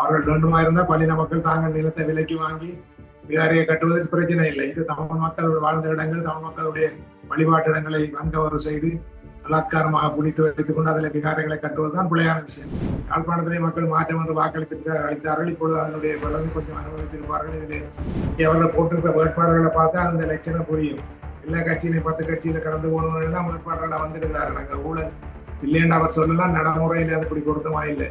அவர்கள் வேண்டுமா இருந்தால் பல்லின மக்கள் தாங்கள் நிலத்தை விலைக்கு வாங்கி விகாரியை கட்டுவதற்கு பிரச்சனை இல்லை. இது தமிழ் மக்கள் வாழ்ந்த இடங்கள் தமிழ் மக்களுடைய வழிபாட்டு இடங்களை வன்கவறு செய்து பலாத்காரமாக பிடித்து வைத்துக் கொண்டு அதில் விகாரங்களை கட்டுவதுதான் பிள்ளையான விஷயம். யாழ்ப்பாணத்திலே மக்கள் மாற்றம் என்று வாக்களித்து அளித்தார்கள். இப்பொழுது அதனுடைய பலனை கொஞ்சம் அனுபவித்திருப்பார்கள். இதிலே அவர்கள் போட்டிருக்கிற வேட்பாளர்களை பார்த்தா அந்த லட்சணம் புரியும். எல்லா கட்சியிலையும் பத்து கட்சியில கடந்து போனவர்கள் தான் வேட்பாளர்களாக வந்திருக்கிறார்கள். அங்கே ஊழல் இல்லைன்னு அவர் சொல்லலாம் நடைமுறையில் அது இப்படி பொருத்தமா இல்லை.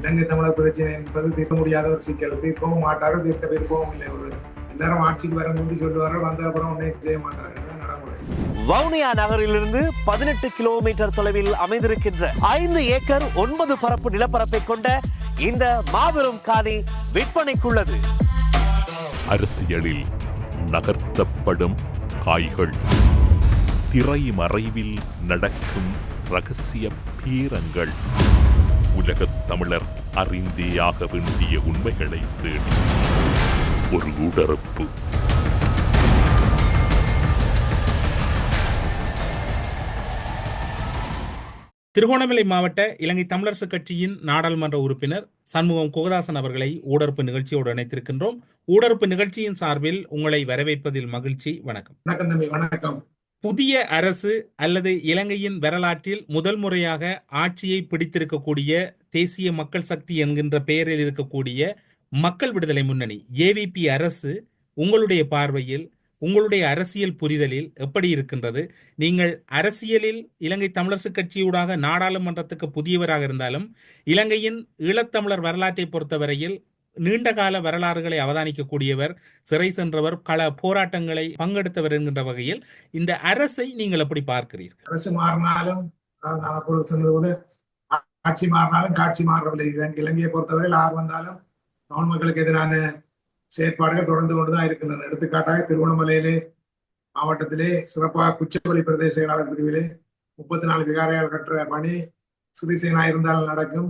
இலங்கை தமிழர் பிரச்சனை என்பது தீர்க்க முடியாத ஒரு சிக்கல். தீர்க்கவும் மாட்டார்கள் தீர்க்க விருப்பவும் இல்லை ஒரு. எல்லாரும் ஆட்சிக்கு வர முடி சொல்லுவார்கள் வந்த அப்புறம் ஒன்றையும் செய்ய மாட்டார்கள். வவுனியா நகரிலிருந்து பதினெட்டு கிலோமீட்டர் தொலைவில் அமைந்திருக்கின்ற ஐந்து ஏக்கர் ஒன்பது பரப்பு நிலப்பரப்பை கொண்ட இந்த மாபெரும் காணி விற்பனைக்குள்ளது. அரசியலில் நகர்த்தப்படும் காய்கள். திரைமறைவில் நடக்கும் ரகசிய பீரங்கள். உலகத் தமிழர் அறிந்தேயாக வேண்டிய உண்மைகளை தேடி. ஒரு உடறுப்பு திருகோணமலை மாவட்ட இலங்கை தமிழரசு கட்சியின் நாடாளுமன்ற உறுப்பினர் சண்முகம் குகதாசன் அவர்களை ஊடறுப்பு நிகழ்ச்சியோடு இணைத்திருக்கின்றோம். ஊடறுப்பு நிகழ்ச்சியின் சார்பில் உங்களை வரவேற்பதில் மகிழ்ச்சி. வணக்கம். வணக்கம் தம்பி வணக்கம். புதிய அரசு அல்லது இலங்கையின் வரலாற்றில் முதல் முறையாக ஆட்சியை பிடித்திருக்கக்கூடிய தேசிய மக்கள் சக்தி என்கின்ற பெயரில் இருக்கக்கூடிய மக்கள் விடுதலை முன்னணி ஏவிபி அரசு உங்களுடைய பார்வையில் உங்களுடைய அரசியல் புரிதலில் எப்படி இருக்கின்றது? நீங்கள் அரசியலில் இலங்கை தமிழரசு கட்சியூடாக நாடாளுமன்றத்துக்கு புதியவராக இருந்தாலும் இலங்கையின் ஈழத்தமிழர் வரலாற்றை பொறுத்தவரையில் நீண்டகால வரலாறுகளை அவதானிக்கக்கூடியவர் சிறை சென்றவர் பல போராட்டங்களை பங்கெடுத்தவர் என்கின்ற வகையில் இந்த அரசை நீங்கள் எப்படி பார்க்கிறீர்கள்? அரசு மாறினாலும் நான் சொன்னது ஆட்சி மாறினாலும் காட்சி மாறவில்லை. இலங்கையை பொறுத்தவரையில் யார் வந்தாலும் தமிழ் மக்களுக்கு எதிரான செயற்பாடுகள் தொடர்ந்து கொண்டுதான் இருக்கின்றன. எடுத்துக்காட்டாக திருவண்ணாமலையிலே மாவட்டத்திலே சிறப்பாக குச்சவெளி பிரதேச செயலாளர் பிரிவிலே முப்பத்தி நாலு விகாரைகள் கட்டுற பணி சிறிசேனா இருந்தாலும் நடக்கும்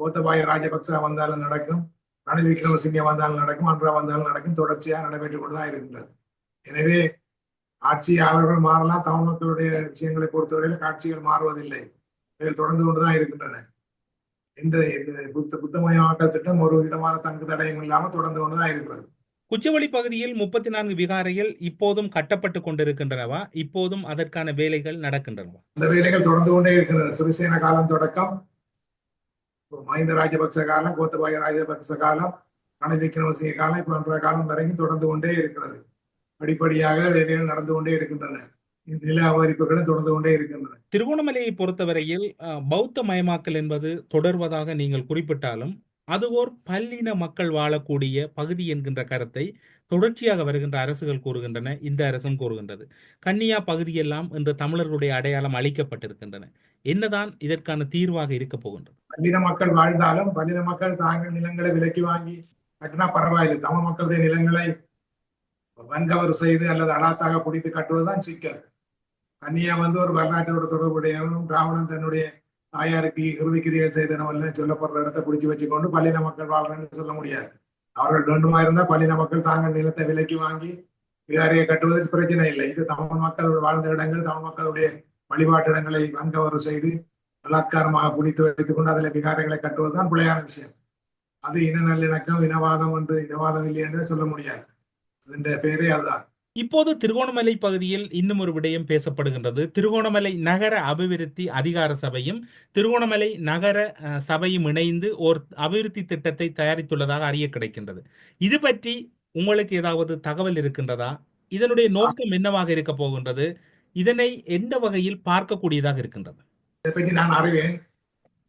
கோத்தபாய ராஜபக்சா வந்தாலும் நடக்கும் ரணில் விக்ரமசிங்கே வந்தாலும் நடக்கும் அன்றா வந்தாலும் நடக்கும் தொடர்ச்சியாக நடைபெற்றுக் கொண்டுதான் இருக்கின்றது. எனவே ஆட்சியாளர்கள் மாறலாம் தமிழ் மக்களுடைய விஷயங்களை பொறுத்தவரையில் காட்சிகள் மாறுவதில்லை. இவைகள் தொடர்ந்து கொண்டுதான் இருக்கின்றன. இந்த புத்த புத்தமயமாக்கல் திட்டம் ஒரு விதமான தங்கு தடயம் இல்லாமல் தொடர்ந்து கொண்டுதான் இருக்கிறது. குச்சவெளி பகுதியில் முப்பத்தி நான்கு விகாரைகள் இப்போதும் கட்டப்பட்டு கொண்டிருக்கின்றனவா? இப்போதும் அதற்கான வேலைகள் நடக்கின்றனவா? இந்த வேலைகள் தொடர்ந்து கொண்டே இருக்கின்றன. சிறிசேன காலம் தொடக்கம் மஹிந்த ராஜபக்ச காலம் கோத்தபாய ராஜபக்ச காலம் ரணில் விக்ரமசிங்க காலம் இப்ப அன்றைய காலம் வரைக்கும் தொடர்ந்து கொண்டே இருக்கிறது. படிப்படியாக வேலைகள் நடந்து கொண்டே இருக்கின்றன. நில அபகரிப்புகளும் தொடர்ந்து கொண்டே இருக்கின்றன. திருகோணமலையை பொறுத்தவரையில் பௌத்த மயமாக்கல் என்பது தொடர்வதாக நீங்கள் குறிப்பிட்டாலும் அது ஓர் பல்லின மக்கள் வாழக்கூடிய பகுதி என்கின்ற கருத்தை தொடர்ச்சியாக வருகின்ற அரசுகள் கூறுகின்றன இந்த அரசும் கூறுகின்றது. கன்னியா பகுதியெல்லாம் இன்று தமிழர்களுடைய அடையாளம் அளிக்கப்பட்டிருக்கின்றன என்னதான் இதற்கான தீர்வாக இருக்க போகின்றது? பல்லின மக்கள் வாழ்ந்தாலும் பல்லின மக்கள் தாங்கள் நிலங்களை விலக்கி வாங்கி கட்டினா பரவாயில்லை. தமிழ் மக்களுடைய நிலங்களை வன்கவர் செய்து அல்லது அடாத்தாக பிடித்து கட்டுவதுதான் சிக்கல். கன்னியா வந்து ஒரு வரலாற்றோட தொடர்புடையவனும் பிராமணன் தன்னுடைய தாயாருக்கு இறுதிக்கிரிகள் செய்தனவல்ல சொல்லப்படுற இடத்தை பிடிச்சி வச்சுக்கொண்டு பல்லின மக்கள் வாழ்றேன்னு சொல்ல முடியாது. அவர்கள் வேண்டுமா இருந்தால் பல்லின மக்கள் தாங்கள் நிலத்தை விலைக்கு வாங்கி விகாரியை கட்டுவதற்கு பிரச்சனை இல்லை. இது தமிழ் மக்கள் வாழ்ந்த இடங்கள் தமிழ் மக்களுடைய வழிபாட்டு இடங்களை வன்கவர் செய்து பலாத்காரமாக பிடித்து வைத்துக் கொண்டு அதில் விகாரங்களை கட்டுவதுதான் பிள்ளையான விஷயம். அது இன நல்லிணக்கம் இனவாதம் என்று இனவாதம் இல்லை என்று சொல்ல முடியாது. அதன் பேரே அதுதான். இப்போது திருகோணமலை பகுதியில் இன்னும் ஒரு விடயம் பேசப்படுகின்றது. திருகோணமலை நகர அபிவிருத்தி அதிகார சபையும் திருகோணமலை நகர சபையும் இணைந்து ஓர் அபிவிருத்தி திட்டத்தை தயாரித்துள்ளதாக அறிய கிடைக்கின்றது. இது பற்றி உங்களுக்கு ஏதாவது தகவல் இருக்கின்றதா? இதனுடைய நோக்கம் என்னவாக இருக்க போகின்றது? இதனை எந்த வகையில் பார்க்கக்கூடியதாக இருக்கின்றது? இதை பற்றி நான் அறிவேன்.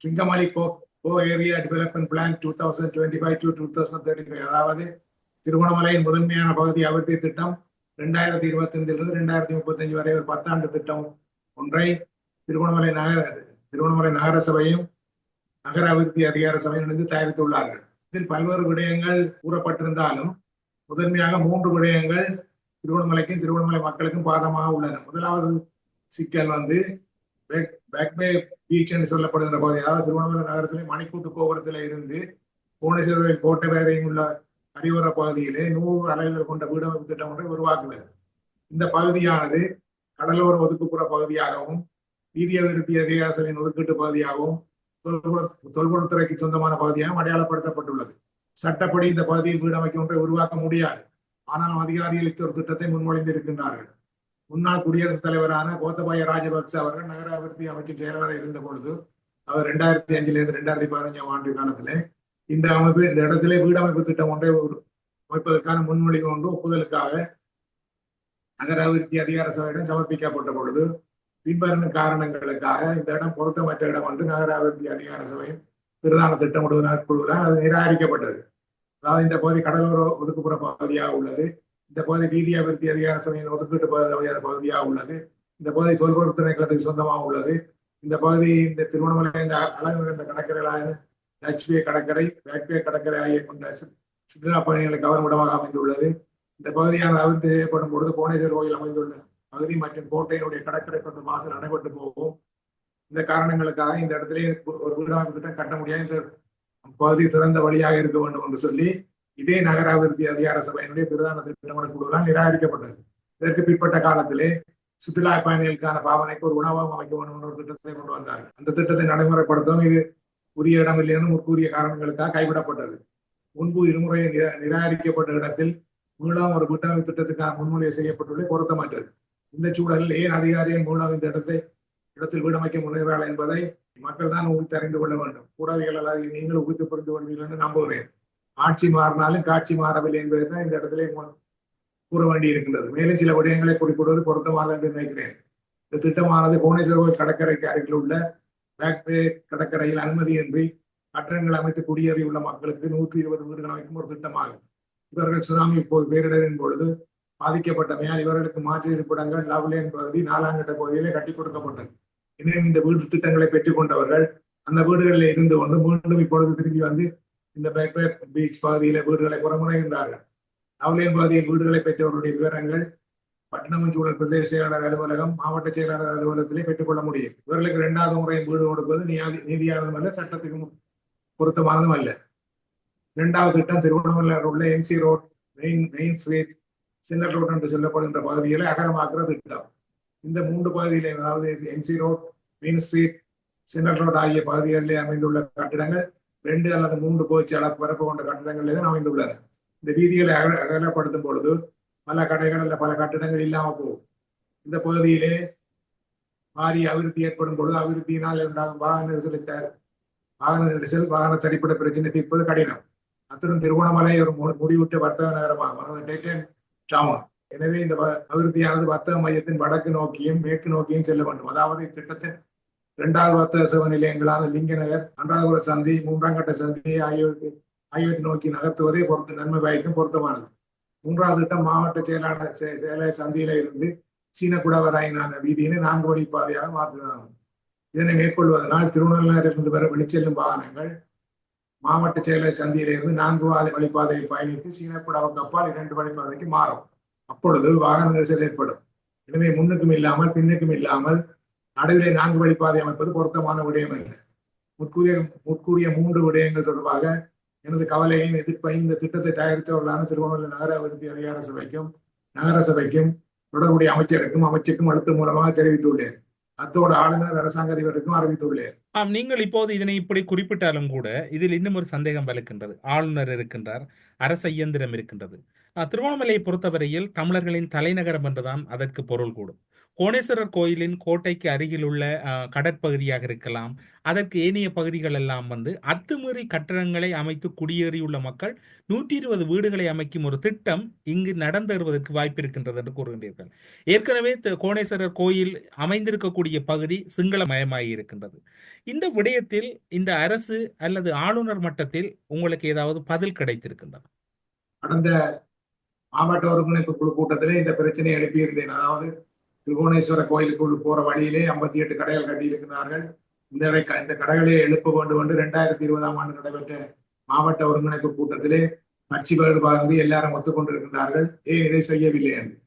சிங்கமலை கோ கோ area development plan two thousand twenty five to two thousand thirty five அதாவது திருகோணமலையின் முதன்மையான பகுதி அபிவிருத்தி திட்டம் ரெண்டாயிரத்தி இருபத்தி ஐந்திலிருந்து ரெண்டாயிரத்தி முப்பத்தஞ்சு வரை ஒரு பத்தாண்டு திட்டம் ஒன்றை திருகோணமலை நகர திருவண்ணாமலை நகர சபையும் நகர அபிவிருத்தி அதிகார சபையும் இணைந்து தயாரித்துள்ளார்கள். இதில் பல்வேறு விடயங்கள் கூறப்பட்டிருந்தாலும் முதன்மையாக மூன்று விடயங்கள் திருவண்ணாமலைக்கும் திருவண்ணாமலை மக்களுக்கும் பாதமாக உள்ளன. முதலாவது சிக்கல் வந்து பேக்பே பீச் என்று சொல்லப்படுகின்ற பகுதி அதாவது திருவண்ணாமலை நகரத்திலே மணிக்கூட்டு கோபுரத்தில் இருந்து புவனேஸ்வரில் கோட்டை வேறையும் உள்ள கரியோர பகுதியிலே நூறு அலகுகள் கொண்ட வீடமைப்பு திட்டம் ஒன்றை உருவாக்குவது இந்த பகுதியானது கடலோர ஒதுக்குப்புற பகுதியாகவும் வீதிய விருப்பிய அதிகார ஒதுக்கீட்டு பகுதியாகவும் தொல்பொருள் தொல்பொருள்துறைக்கு சொந்தமான பகுதியாகவும் அடையாளப்படுத்தப்பட்டுள்ளது. சட்டப்படி இந்த பகுதியில் வீடு ஒன்றை உருவாக்க முடியாது. ஆனாலும் அதிகாரிகளுக்கு ஒரு திட்டத்தை முன்மொழிந்து இருக்கின்றார்கள் முன்னாள் குடியரசுத் தலைவரான கோத்தபாய ராஜபக்ச அவர்கள் நகர அபிவிருத்தி அமைச்சர் செயலாளர் இருந்த பொழுது அவர் ரெண்டாயிரத்தி அஞ்சிலிருந்து ரெண்டாயிரத்தி பதினஞ்சாம் ஆண்டு காலத்திலே இந்த அமைப்பு இந்த இடத்திலே வீடமைப்பு திட்டம் ஒன்றை அமைப்பதற்கான முன்மொழிவு ஒன்று ஒப்புதலுக்காக நகர அபிவிருத்தி அதிகார சபையிடம் சமர்ப்பிக்கப்பட்ட பொழுது பின்வரும் காரணங்களுக்காக இந்த இடம் பொருத்தமற்ற இடம் என்று நகர அபிவிருத்தி அதிகார சபையின் பிரதான திட்டமிடுவதற்கு குழுவினால் அது நிராகரிக்கப்பட்டது. அதாவது இந்த பகுதி கடலோர ஒதுக்குப்புற பகுதியாக உள்ளது. இந்த பகுதி வீதி அபிவிருத்தி அதிகார சபையின் ஒதுக்கீட்டு பகுதியாக உள்ளது. இந்த பகுதி தொல்பொருள் திணைக்களத்துக்கு சொந்தமாக உள்ளது. இந்த பகுதி இந்த திருவண்ணாமலை இந்த அழகு நிறைந்த கடற்கரைகளாக லட்சுமி கடற்கரை வேட்பே கடற்கரை ஆகிய கொண்ட சுற்றுலா பயணிகளுக்கு கவர்மிடமாக அமைந்துள்ளது. இந்த பகுதியான அபிவிருத்தி செய்யப்படும் பொழுது கோணேஸ்வர் கோயில் அமைந்துள்ள பகுதி மற்றும் கோட்டையினுடைய கடற்கரை கொண்ட மாசு நடைபெற்று போகும். இந்த காரணங்களுக்காக இந்த இடத்திலே ஒரு வீடமைப்பு திட்டம் கட்ட முடியாது. இந்த பகுதி திறந்த வழியாக இருக்க வேண்டும் என்று சொல்லி இதே நகர அபிவிருத்தி அதிகார சபையினுடைய பிரதான திட்டமிட குழுவால் நிராகரிக்கப்பட்டது. இதற்கு பிற்பட்ட காலத்திலே சுற்றுலா பயணிகளுக்கான பாவனைக்கு ஒரு உணவகம் அமைக்க வேண்டும் என்ற ஒரு திட்டத்தை கொண்டு வந்தார்கள். அந்த திட்டத்தை நடைமுறைப்படுத்தவும் இது உரிய இடமில்லை என்று முற்கூறிய காரணங்களுக்காக கைவிடப்பட்டது. முன்பு இருமுறை நிராகரிக்கப்பட்ட இடத்தில் மீளவும் ஒரு கூட்டமைப்பு திட்டத்துக்கான முன்மொழிவு செய்யப்பட்டுள்ளது பொருத்தமற்றது இந்த சூழலில் ஏன் அதிகாரிகள் மூலம் இந்த இடத்தை இடத்தில் வீடமைக்க முன்னுகிறார்கள் என்பதை மக்கள் தான் ஊகித்து அறிந்து கொள்ள வேண்டும். கூடவிகள் அல்லாது நீங்கள் ஊகித்து புரிந்து கொள்வீர்கள் என்று நம்புகிறேன். ஆட்சி மாறினாலும் காட்சி மாறவில்லை என்பதை தான் இந்த இடத்திலே கூற வேண்டி இருக்கின்றது மேலும் சில விடயங்களை குறிப்பிடுவது பொருத்தமாக என்று நினைக்கிறேன். இந்த திட்டமானது புவனேஸ்வர் கடற்கரைக்கு அருகில் உள்ள பேக்வே கடற்கரையில் அனுமதியின்றி கட்டடங்கள் அமைத்து குடியேறியுள்ள மக்களுக்கு நூற்றி இருபது வீடுகள் அமைக்கும் ஒரு திட்டமாகும். இவர்கள் சுனாமி போய் பேரிடரின் பொழுது பாதிக்கப்பட்டமையால் இவர்களுக்கு மாற்று இருப்பிடங்கள் லவ்லேன் பகுதி நாலாங்கட்ட பகுதியிலே கட்டி கொடுக்கப்பட்டது. எனினும் இந்த வீடு திட்டங்களை பெற்றுக் கொண்டவர்கள் அந்த வீடுகளில் இருந்து கொண்டு மீண்டும் இப்பொழுது திரும்பி வந்து இந்த பேக்வே பீச் பகுதியில வீடுகளை புறமுனைகின்றார்கள். லவ்லேன் பகுதியில் வீடுகளை பெற்றவருடைய விவரங்கள் பட்டணம் சூழல் பிரதேச செயலாளர் அலுவலகம் மாவட்ட செயலாளர் அலுவலகத்திலே பெற்றுக்கொள்ள முடியும் இவர்களுக்கு இரண்டாவது முறை வீடு கொடுப்பது நீதியானதும் அல்ல சட்டத்துக்கு பொருத்தமானதும் அல்ல. இரண்டாவது திட்டம் திருவண்ணாமலையில் உள்ள MC road main main street சின்ன ரோட் என்று சொல்லப்படுகின்ற பகுதிகளை அகலமாக்குற திட்டம். இந்த மூன்று பகுதியிலே அதாவது எம்சி ரோட் மெயின் ஸ்ட்ரீட் சின்ன ரோட் ஆகிய பகுதிகளிலே அமைந்துள்ள கட்டிடங்கள் ரெண்டு அல்லது மூன்று போச்சு அளவு பரப்பு கொண்ட கட்டிடங்களிலே தான் அமைந்துள்ளன. இந்த வீதிகளை அகல அகலப்படுத்தும் பொழுது பல கடைகள் பல கட்டிடங்கள் இல்லாம போகும். இந்த பகுதியிலே மாறி அபிவிருத்தி ஏற்படும் பொழுது அபிவிருத்தியினால் உண்டாகும் வாகன நெரிசலை வாகன நெரிசல் வாகன தரிப்பிட பிரச்சனை தீர்ப்பது கடினம். அத்துடன் திருவோணமலை ஒரு முடிவுற்ற வர்த்தக நகரமாகும். டவுன் எனவே இந்த வ- அபிவிருத்தியானது வர்த்தக மையத்தின் வடக்கு நோக்கியும் மேற்கு நோக்கியும் செல்ல வேண்டும். அதாவது இத்திட்டத்தின் இரண்டாவது வர்த்தக சேவை நிலையங்களான லிங்க நகர் அன்றாவது சந்தி மூன்றாம் கட்ட சந்தி ஆகியவற்றை ஆகியவற்றை நோக்கி நகர்த்துவதே பொருத்த நன்மை பயக்கும் பொருத்தமானது. மூன்றாவது திட்டம் மாவட்ட செயலாளர் செயலர் சந்தியில இருந்து சீன குடவராயினான வீதியினை நான்கு வழி பாதையாக மாற்றுகிறாங்க இதனை மேற்கொள்வதனால் திருவண்ணாமலையிலிருந்து வர வெளிச்செல்லும் வாகனங்கள் மாவட்ட செயலர் சந்தியிலிருந்து நான்கு வாதை வழிப்பாதையை பயணித்து சீனக்குடாவுக்கு அப்பால் இரண்டு வழிப்பாதைக்கு மாறும். அப்பொழுது வாகன நெரிசல் ஏற்படும். எனவே முன்னுக்கும் இல்லாமல் பின்னுக்கும் இல்லாமல் நடுவிலே நான்கு வழிப்பாதை அமைப்பது பொருத்தமான விடயம் அல்ல. முற்கூறிய முற்கூறிய மூன்று விடயங்கள் தொடர்பாக எனது கவலையும் எதிர்ப்பையும் இந்த திட்டத்தை தயாரித்தவர்களான திருவண்ணாமலை நகர அபிவிருத்தி அதிகார சபைக்கும் நகர சபைக்கும் தொடர்புடைய அமைச்சருக்கும் அமைச்சருக்கும் அழுத்த மூலமாக தெரிவித்துள்ளேன். அத்தோடு ஆளுநர் அரசாங்க அதிபருக்கும் அறிவித்துள்ளேன். ஆம் நீங்கள் இப்போது இதனை இப்படி குறிப்பிட்டாலும் கூட இதில் இன்னும் ஒரு சந்தேகம் வலுக்கின்றது ஆளுநர் இருக்கின்றார் அரச இயந்திரம் இருக்கின்றது. திருவண்ணாமலையை பொறுத்தவரையில் தமிழர்களின் தலைநகரம் என்றுதான் அதற்கு பொருள் கூடும். கோணேஸ்வரர் கோயிலின் கோட்டைக்கு அருகில் உள்ள கடற்பகுதியாக இருக்கலாம். அதற்கு ஏனைய பகுதிகள் எல்லாம் வந்து அத்துமீறி கட்டடங்களை அமைத்து குடியேறியுள்ள மக்கள் நூற்றி இருபது வீடுகளை அமைக்கும் ஒரு திட்டம் இங்கு நடந்தேறுவதற்கு வாய்ப்பு இருக்கின்றது என்று கூறுகின்றீர்கள். ஏற்கனவே கோணேஸ்வரர் கோயில் அமைந்திருக்கக்கூடிய பகுதி சிங்கள மயமாகி இருக்கின்றது. இந்த விடயத்தில் இந்த அரசு அல்லது ஆளுநர் மட்டத்தில் உங்களுக்கு ஏதாவது பதில் கிடைத்திருக்கின்றது? கடந்த மாவட்ட ஒருங்கிணைப்பு குழு கூட்டத்திலே இந்த பிரச்சனையை எழுப்பியிருந்தேன். அதாவது திருபுவனேஸ்வர கோயிலுக்குள் போற வழியிலே ஐம்பத்தி எட்டு கடைகள் கட்டியிருக்கிறார்கள். இந்த இந்த கடைகளை எழுப்ப வேண்டும் என்று இரண்டாயிரத்தி இருபதாம் ஆண்டு நடைபெற்ற மாவட்ட ஒருங்கிணைப்பு கூட்டத்திலே கட்சி வேறுபாடு எல்லாரும் ஒத்துக்கொண்டிருக்கிறார்கள் ஏன் இதை செய்யவில்லை என்று?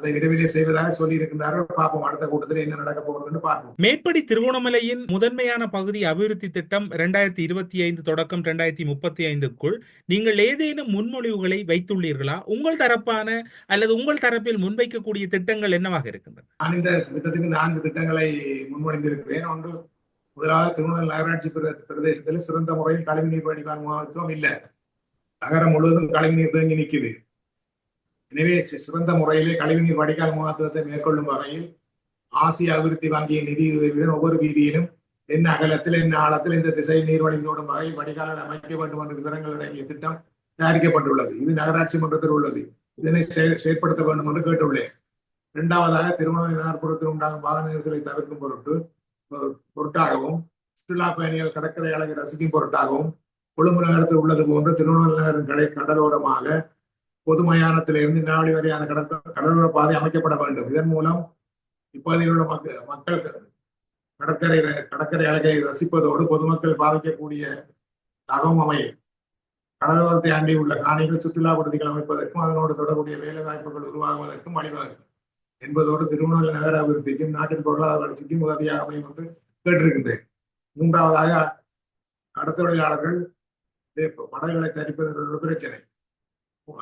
அதை விரைவிலே செய்வதாக சொல்லியிருக்கிறார்கள் பார்ப்போம் அடுத்த கூட்டத்தில் என்ன நடக்க போகுதுன்னு பார்ப்போம். மேற்படி திருகோணமலையின் முதன்மையான பகுதி அபிவிருத்தி திட்டம் இரண்டாயிரத்தி இருபத்தி ஐந்து தொடக்கம் இரண்டாயிரத்தி முப்பத்தி ஐந்துக்குள் நீங்கள் ஏதேனும் முன்மொழிவுகளை வைத்துள்ளீர்களா? உங்கள் தரப்பான அல்லது உங்கள் தரப்பில் முன்வைக்கக்கூடிய திட்டங்கள் என்னவாக இருக்கின்றன? நான் இந்த திட்டத்துக்கு நான்கு திட்டங்களை முன்மொழிந்திருக்கிறேன். ஒன்று முதலாவது திருநெல்வேலி நகராட்சி பிரதே- பிரதேசத்தில் சிறந்த முறையில் கழிவுநீர் வடிகால் முகாமைத்துவம் இல்லை. நகரம் முழுவதும் கழிவுநீர் தேங்கி நிற்குது எனவே சிறந்த முறையிலே கழிவுநீர் வடிகால் முகாத்துவத்தை மேற்கொள்ளும் வகையில் ஆசிய அபிவிருத்தி வங்கியின் நிதி உதவியுடன் ஒவ்வொரு வீதியிலும் என்ன அகலத்தில் என்ன ஆழத்தில் இந்த திசையில் நீர் வழிந்தோடும் வகையில் வடிகால்கள் அமைக்க வேண்டும் என்ற விவரங்கள் அடங்கிய திட்டம் தயாரிக்கப்பட்டுள்ளது. இது நகராட்சி மன்றத்தில் உள்ளது. இதனை செயற்படுத்த வேண்டும் என்று கேட்டுள்ளேன். இரண்டாவதாக திருமண நகர்ப்புறத்தில் உண்டாகும் வாகன நெரிசலை தவிர்க்கும் பொருட்டு பொருட்டாகவும் சுற்றுலா பயணிகள் கடற்கரை அழகை ரசிக்கும் பொருட்டாகவும் கொழும்பு நகரத்தில் உள்ளது போன்ற திருவண்ணாமலை நகரின் கடை கடலோரமாக பொது மயானத்திலிருந்து நாவடி வரையான கடற்க கடலோர பாதை அமைக்கப்பட வேண்டும். இதன் மூலம் இப்பகுதியில் உள்ள மக்கள் மக்கள் கடற்கரை கடற்கரை அழகை ரசிப்பதோடு பொதுமக்கள் பாதிக்கக்கூடிய தகவும் அமையும். கடலோரத்தை அண்டி உள்ள காணிகள் சுற்றுலா விடுதிகள் அமைப்பதற்கும் அதனோடு தொடர்புடைய வேலை வாய்ப்புகள் உருவாகுவதற்கும் வழிவகுக்கும் என்பதோடு திருவண்ணாமலை நகர அபிவிருத்திக்கும் நாட்டின் பொருளாதார வளர்ச்சிக்கும் உதவியாக அமையும் என்று கேட்டிருக்கின்றேன். மூன்றாவதாக கடத்தொழிலாளர்கள் படகுகளை தரிப்பது பிரச்சனை.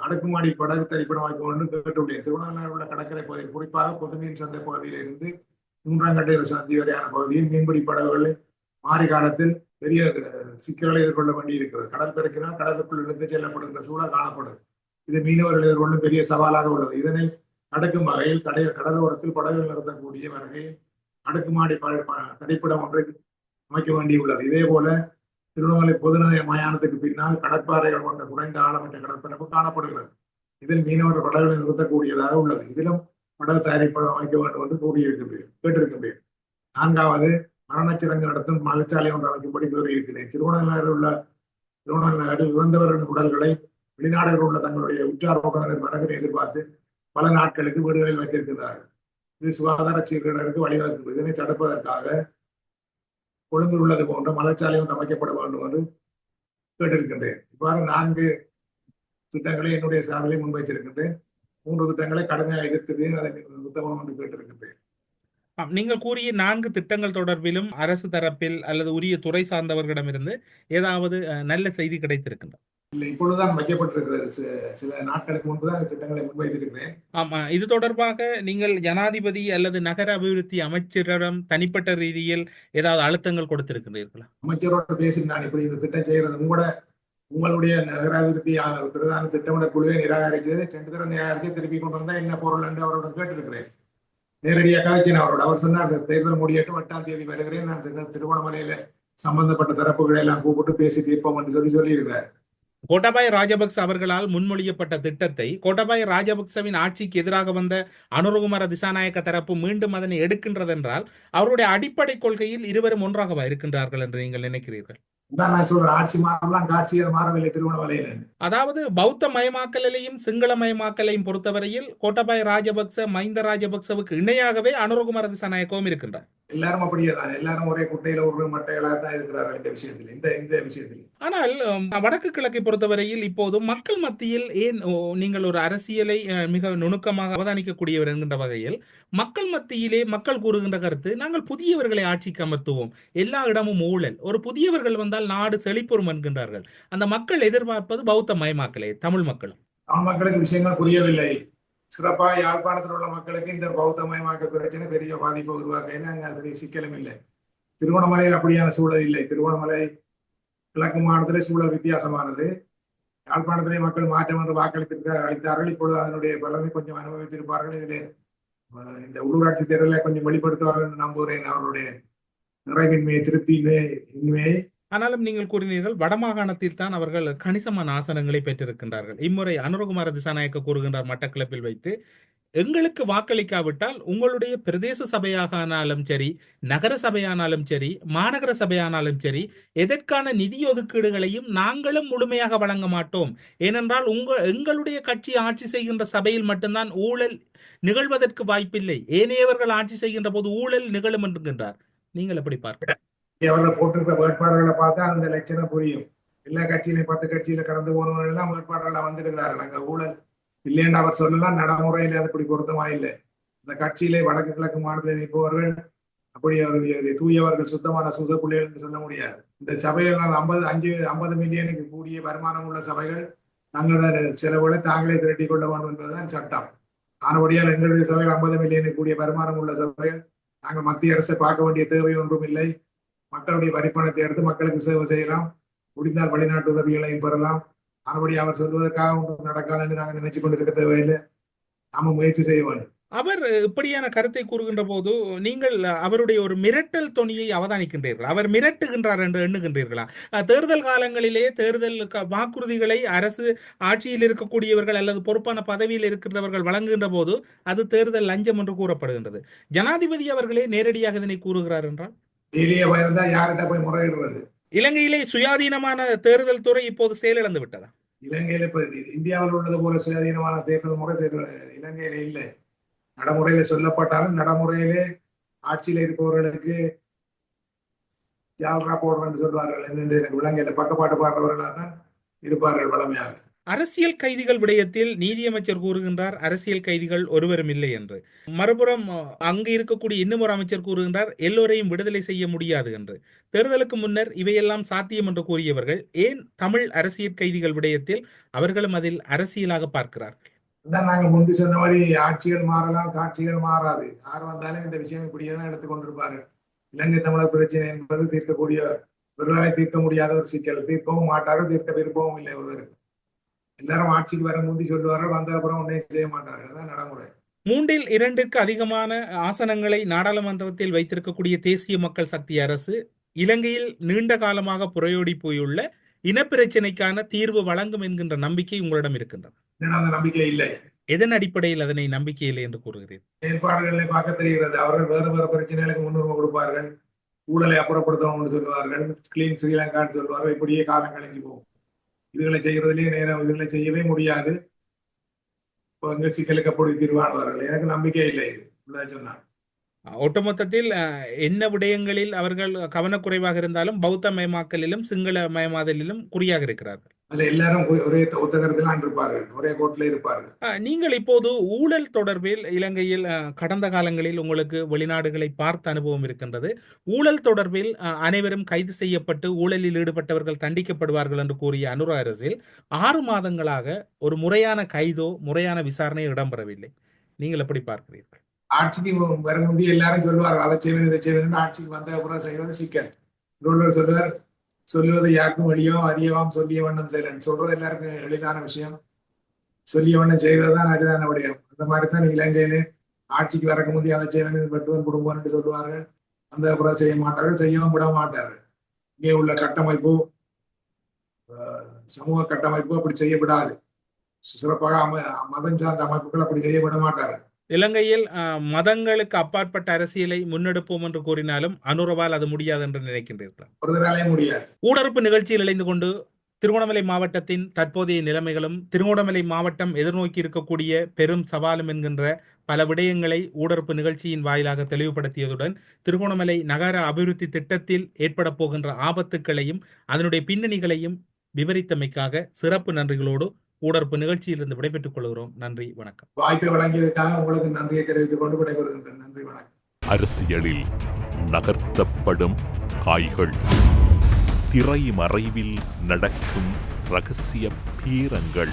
அடக்குமாடி படகு தரிப்பிடமாக்கி ஒன்று கேட்டுள்ளேன் திருவண்ணாமலையில் உள்ள கடற்கரை பகுதி குறிப்பாக பொதுமீன் சந்தை பகுதியிலிருந்து மூன்றாம் கட்டை சந்தி வரையான பகுதியில் மீன்பிடி படகுகள் மாறி காலத்தில் பெரிய சிக்கல்களை எதிர்கொள்ள வேண்டி இருக்கிறது. கடல் பெருக்கினால் கடலுக்குள் இழுத்து செல்லப்படுகின்ற சூழல் காணப்படும். இது மீனவர்கள் எதிர்கொள்ளும் பெரிய சவாலாக உள்ளது. இதனை அடக்கும் வகையில் கடை கடலோரத்தில் படகுகள் நிறுத்தக்கூடிய வகையில் அடுக்குமாடி திரைப்படம் ஒன்றை அமைக்க வேண்டியுள்ளது. இதே போல திருவண்ணாமலை பொதுநய மயானத்துக்கு பின்னால் கடற்பாறைகள் கொண்ட குறைந்த என்ற கடற்பரப்பு காணப்படுகிறது. இதில் மீனவர் படகுகளை நிறுத்தக்கூடியதாக உள்ளது. இதிலும் படகு தயாரிப்படம் அமைக்க வேண்டும் என்று கூறியிருக்கின்றேன் கேட்டிருக்கின்றேன். நான்காவது மரணச்சடங்கு நடத்தும் மலைச்சாலை ஒன்று அமைக்கும்படி கூறியிருக்கிறேன். திருவண்ணாமலையில் உள்ள திருவண்ணாமலை நகரில் இறந்தவர்களின் உடல்களை வெளிநாடுகளில் உள்ள தங்களுடைய உற்றார் உறவினர் மரங்களை எதிர்பார்த்து பல நாட்களுக்கு வீடுகளில் வைத்திருக்கிறார்கள். இது சுகாதார சீர்கேடுகளுக்கு வழிவகுக்கிறது. இதனை தடுப்பதற்காக கொழும்பில் உள்ளது போன்ற மலைச்சாலை வந்து அமைக்கப்பட வேண்டும் என்று கேட்டிருக்கின்றேன். இவ்வாறு நான்கு திட்டங்களை என்னுடைய சார்பிலே முன்வைத்திருக்கின்றேன். மூன்று திட்டங்களை கடுமையாக எதிர்த்திருக்கிறேன் அதை புத்தகம் என்று கேட்டிருக்கின்றேன். நீங்கள் கூறிய நான்கு திட்டங்கள் தொடர்பிலும் அரசு தரப்பில் அல்லது உரிய துறை சார்ந்தவர்களிடமிருந்து ஏதாவது அஹ், நல்ல செய்தி கிடைத்திருக்கின்றன இல்லை இப்பொழுதுதான் வைக்கப்பட்டிருக்கிறது. சில நாட்களுக்கு முன்பு தான் இந்த திட்டங்களை முன்வைத்திருக்கிறேன். ஆமா இது தொடர்பாக நீங்கள் ஜனாதிபதி அல்லது நகர அபிவிருத்தி அமைச்சரிடம் தனிப்பட்ட ரீதியில் ஏதாவது அழுத்தங்கள் கொடுத்திருக்கிறீர்களா அமைச்சரோட பேசி நான் இப்படி இந்த திட்டம் செய்யறது உங்களோட உங்களுடைய நகராபிவிருத்தி ஆ- பிரதான திட்டமிடல் குழுவை நிராகரித்து ரெண்டு தடவை நிராகரித்து திருப்பி கொண்டு வந்தா என்ன பொருள் என்று அவரோட கேட்டிருக்கிறேன். நேரடியாக கதைச்சேன் அவரோட. அவர் சொன்னார் "இந்த தேர்தல் முடியட்டும் எட்டாம் தேதி வருகிறேன். நான் திரு- திருவண்ணாமலையில சம்பந்தப்பட்ட தரப்புகளை எல்லாம் கூப்பிட்டு பேசி தீர்ப்போம் என்று சொல்லி சொல்லியிருக்கார் கோட்டாபாய ராஜபக்ச அவர்களால் முன்மொழியப்பட்ட திட்டத்தை கோட்டாபாய ராஜபக்சவின் ஆட்சிக்கு எதிராக வந்த அனுரகுமார திசாநாயக்க தரப்பு மீண்டும் அதனை எடுக்கின்றதென்றால் அவருடைய அடிப்படை கொள்கையில் இருவரும் ஒன்றாகவா இருக்கின்றார்கள் என்று நீங்கள் நினைக்கிறீர்கள்? அதாவது பௌத்த மயமாக்கலையும் சிங்கள மயமாக்கலையும் பொறுத்தவரையில் கோட்டாபாய ராஜபக்ச மஹிந்த ராஜபக்சவுக்கு இணையாகவே அனுரகுமார திசாநாயக்கவும் இருக்கின்றார். எல்லாரும் அப்படியே தான். எல்லாரும் ஒரே குட்டையில ஒரு மட்டைகளாக தான் இருக்கிறார்கள் இந்த விஷயத்தில். இந்த இந்த விஷயத்தில். ஆனால் வடக்கு கிழக்கை பொறுத்தவரையில் இப்போது மக்கள் மத்தியில் ஏன் நீங்கள் ஒரு அரசியலை மிக நுணுக்கமாக அவதானிக்கக்கூடியவர் என்கின்ற வகையில் மக்கள் மத்தியிலே மக்கள் கூறுகின்ற கருத்து நாங்கள் புதியவர்களை ஆட்சிக்கு அமர்த்துவோம். எல்லா இடமும் ஊழல். ஒரு புதியவர்கள் வந்தால் நாடு செழிப்புறும் என்கின்றார்கள். அந்த மக்கள் எதிர்பார்ப்பது பௌத்த மயமாக்கலே தமிழ் மக்களும். தமிழ் மக்களுக்கு விஷயங்கள் புரியவில்லை. சிறப்பாக யாழ்ப்பாணத்தில் உள்ள மக்களுக்கு இந்த பௌத்தமயமாக்க பிரச்சனை பெரிய பாதிப்பை உருவாக்கையில் அங்கே அது சிக்கலும் இல்லை. திருவண்ணாமலையில் அப்படியான சூழல் இல்லை. திருவண்ணாமலை கிழக்கு மாநிலத்திலே சூழல் வித்தியாசமானது. யாழ்ப்பாணத்திலே மக்கள் மாற்றம் என்று வாக்களித்திருக்க அளித்தார்கள். இப்பொழுது அதனுடைய பலனை கொஞ்சம் அனுபவித்திருப்பார்கள். இதிலே இந்த உள்ளூராட்சி தேர்தலை கொஞ்சம் வெளிப்படுத்துவார்கள் என்று நம்புகிறேன். அவருடைய நிறைவின்மையை திருப்தியின்மையை இன்மையை ஆனாலும் நீங்கள் கூறினீர்கள் வடமாகாணத்தில் தான் அவர்கள் கணிசமான ஆசனங்களை பெற்றிருக்கின்றார்கள். இம்முறை அனுரகுமார திசாநாயக்க கூறுகின்றார் மட்டக்களப்பில் வைத்து எங்களுக்கு வாக்களிக்காவிட்டால் உங்களுடைய பிரதேச சபையாக ஆனாலும் சரி நகர சபையானாலும் சரி மாநகர சபையானாலும் சரி எதற்கான நிதி ஒதுக்கீடுகளையும் நாங்களும் முழுமையாக வழங்க மாட்டோம். ஏனென்றால் உங்க எங்களுடைய கட்சி ஆட்சி செய்கின்ற சபையில் மட்டும்தான் ஊழல் நிகழ்வதற்கு வாய்ப்பில்லை. ஏனையவர்கள் ஆட்சி செய்கின்ற போது ஊழல் நிகழும் என்கின்றார் நீங்கள் எப்படி பார்க்க அவர்கள் போட்டிருக்கிற வேட்பாளர்களை பார்த்தா அந்த லட்சணம் புரியும். எல்லா கட்சியிலையும் பத்து கட்சியில கடந்து போனவர்கள் எல்லாம் வேட்பாளர்களா வந்திருக்கிறார்கள். அங்க ஊழல் இல்லைன்னு அவர் சொல்லலாம் நடைமுறையில் அது பொருத்தமா இல்லை. இந்த கட்சியிலே வடக்கு கிழக்கு மாநிலத்தில் நிற்பவர்கள் அப்படி அவருடைய தூயவர்கள் சுத்தமான சுத பிள்ளைகள் சொல்ல முடியாது. இந்த சபைகள் ஐம்பது அஞ்சு ஐம்பது மில்லியனுக்கு கூடிய வருமானம் உள்ள சபைகள் தங்களோட செலவுகளை தாங்களே திரட்டி கொள்ள வேண்டும் என்பதுதான் சட்டம். ஆனபடியால் எங்களுடைய சபைகள் ஐம்பது மில்லியனுக்கு கூடிய வருமானம் உள்ள சபைகள் நாங்கள் மத்திய அரசை பார்க்க வேண்டிய தேவை ஒன்றும் இல்லை. மக்களுடைய வரிப்பணத்தை எடுத்து மக்களுக்கு சேவை செய்யலாம். முடிந்தால் வெளிநாட்டு உதவிகளையும் பெறலாம். மறுபடி அவர் சொல்வதற்காக ஒன்று நடக்காது என்று நாங்கள் நினைச்சு கொண்டிருக்க தேவையில்லை. நாம முயற்சி செய்ய வேண்டும். அவர் இப்படியான கருத்தை கூறுகின்ற போது நீங்கள் அவருடைய ஒரு மிரட்டல் தொனியை அவதானிக்கின்றீர்கள்? அவர் மிரட்டுகின்றார் என்று எண்ணுகின்றீர்களா? தேர்தல் காலங்களிலே தேர்தல் க- வாக்குறுதிகளை அரசு ஆட்சியில் இருக்கக்கூடியவர்கள் அல்லது பொறுப்பான பதவியில் இருக்கின்றவர்கள் வழங்குகின்ற போது அது தேர்தல் லஞ்சம் என்று கூறப்படுகின்றது. ஜனாதிபதி அவர்களே நேரடியாக இதனை கூறுகிறார் என்றால்? வெளியே போயிருந்தா யார்கிட்ட போய் முறையிடுறது? இலங்கையிலே சுயாதீனமான தேர்தல் துறை இப்போது செயலிழந்து விட்டதா? இலங்கையில இப்ப இந்தியாவில் உள்ளது போல சுயாதீனமான தேர்தல் முறை தேர்தல் இலங்கையில இல்லை. நடைமுறையில சொல்லப்பட்டாலும் நடைமுறையிலே ஆட்சியில இருப்பவர்களுக்கு ஜால்ரா போடுறேன்னு சொல்வார்கள். என்று எனக்கு விலங்கையில பக்கப்பாட்டு பாடுறவர்களாக தான் இருப்பார்கள் வளமையாக. அரசியல் கைதிகள் விடயத்தில் நீதியமைச்சர் கூறுகின்றார் அரசியல் கைதிகள் ஒருவரும் இல்லை என்று. மறுபுறம் அங்கு இருக்கக்கூடிய இன்னும் ஒரு அமைச்சர் கூறுகின்றார் எல்லோரையும் விடுதலை செய்ய முடியாது என்று. தேர்தலுக்கு முன்னர் இவையெல்லாம் சாத்தியம் என்று கூறியவர்கள் ஏன் தமிழ் அரசியல் கைதிகள் விடயத்தில் அவர்களும் அதில் அரசியலாக பார்க்கிறார்கள்? நாங்க முன்பு சொன்ன மாதிரி ஆட்சிகள் மாறலாம் காட்சிகள் மாறாது. யார் வந்தாலும் இந்த விஷயம் இப்படியே தான் எடுத்துக் இலங்கை தமிழர் பிரச்சனை என்பது தீர்க்கக்கூடிய ஒருவரை தீர்க்க முடியாத ஒரு சிக்கல். தீர்க்கவும் மாட்டார்கள் தீர்க்க விருப்பவும் இல்லை ஒருவருக்கு. எல்லாரும் ஆட்சிக்கு வர முந்தி சொல்லுவார்கள் வந்த அப்புறம் ஒன்றையும் செய்ய மாட்டார்கள். அதான் நடைமுறை. மூன்றில் இரண்டுக்கு அதிகமான ஆசனங்களை நாடாளுமன்றத்தில் வைத்திருக்கக்கூடிய தேசிய மக்கள் சக்தி அரசு இலங்கையில் நீண்ட காலமாக புறையோடி போயுள்ள இனப்பிரச்சினைக்கான தீர்வு வழங்கும் என்கின்ற நம்பிக்கை உங்களிடம் இருக்கின்றது. அந்த நம்பிக்கை இல்லை? எதன் அடிப்படையில் அதனை நம்பிக்கை இல்லை என்று கூறுகிறீர்கள்? செயல்பாடுகளை பார்க்க தெரிகிறது. அவர்கள் வேறு வேறு பிரச்சனைகளுக்கு முன்னுரிமை கொடுப்பார்கள். ஊழலை அப்புறப்படுத்தணும்னு சொல்லுவார்கள். கிளீன் ஸ்ரீலங்கான்னு சொல்லுவார்கள். இப்படியே காலம் கழிஞ்சு போகும். இதுகளை செய்யறதுலயே நேரம் இதுகளை செய்யவே முடியாது. இப்போ எங்க சிக்கலுக்கு அப்படி தீர்வானவர்கள் எனக்கு நம்பிக்கை இல்லை இது. சொன்னாங்க. ஒட்டுமொத்தத்தில் அஹ், என்ன விடயங்களில் அவர்கள் கவனக்குறைவாக இருந்தாலும் பௌத்த மயமாக்கலிலும் சிங்கள மயமாதலிலும் குறியாக இருக்கிறார்கள்? அதுல எல்லாரும் ஒரே- ஒரே ஒத்தகரத்தில் இருப்பார்கள். ஒரே கோட்டில் இருப்பார்கள். நீங்கள் இப்போது ஊழல் தொடர்பில் இலங்கையில் கடந்த காலங்களில் உங்களுக்கு வெளிநாடுகளை பார்த்த அனுபவம் இருக்கின்றது. ஊழல் தொடர்பில் அனைவரும் கைது செய்யப்பட்டு ஊழலில் ஈடுபட்டவர்கள் தண்டிக்கப்படுவார்கள் என்று கூறிய அனுர அரசில் ஆறு மாதங்களாக ஒரு முறையான கைதோ முறையான விசாரணையோ இடம்பெறவில்லை. நீங்கள் எப்படி பார்க்கிறீர்கள்? ஆட்சிக்கு வர முந்தி எல்லாரும் சொல்லுவார்கள் அதை செய்வேன் இதை செய்வேன் ஆட்சிக்கு வந்த அப்புறம் செய்வது சிக்கல். சொல்லுவார் சொல்லுவது யாருக்கும் வழியோ அறியவாம் சொல்லிய வண்ணம் செய்யலன்னு சொல்றது எல்லாருக்கும் எளிதான விஷயம். சொல்லிய வண்ணம் செய்வதுதான் அரிதான விடயம். அந்த மாதிரி தான் ஆட்சிக்கு வரக்கு முடியாத அதை செய்வேன் வெட்டுவன் குடும்பம் என்று சொல்லுவார்கள். அந்த அப்புறம் செய்ய மாட்டார்கள் செய்யவும் விட மாட்டார்கள். இங்கே உள்ள கட்டமைப்பு சமூக கட்டமைப்பு அப்படி செய்யப்படாது. சிறப்பாக அம மதம் சார்ந்த அமைப்புகள் அப்படி செய்ய விட மாட்டார்கள். இலங்கையில் மதங்களுக்கு அப்பாற்பட்ட அரசியலை முன்னெடுப்போம் என்று கூறினாலும் அனுரவால் அது முடியாது என்று நினைக்கின்றீர்களா? ஊடறுப்பு நிகழ்ச்சியில் இணைந்து கொண்டு திருகோணமலை மாவட்டத்தின் தற்போதைய நிலைமைகளும் திருகோணமலை மாவட்டம் எதிர்நோக்கி இருக்கக்கூடிய பெரும் சவாலும் என்கின்ற பல விடயங்களை ஊடறுப்பு நிகழ்ச்சியின் வாயிலாக தெளிவுபடுத்தியதுடன் திருகோணமலை நகர அபிவிருத்தி திட்டத்தில் ஏற்பட போகின்ற ஆபத்துக்களையும் அதனுடைய பின்னணிகளையும் விவரித்தமைக்காக சிறப்பு நன்றிகளோடு ஊடறுப்பு நிகழ்ச்சியிலிருந்து விடைபெற்றுக் கொள்கிறோம். நன்றி வணக்கம். வாய்ப்பை வழங்கியதற்காக உங்களுக்கு நன்றியை தெரிவித்துக் கொண்டு விடைபெறுகின்றேன். நன்றி வணக்கம். அரசியலில் நகர்த்தப்படும் காய்கள் திரைமறைவில் நடக்கும் ரகசிய பீரங்கள்.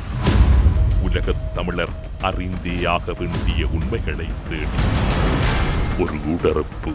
உலகத் தமிழர் அறிந்தேயாக வேண்டிய உண்மைகளை தேடி ஒரு உடறுப்பு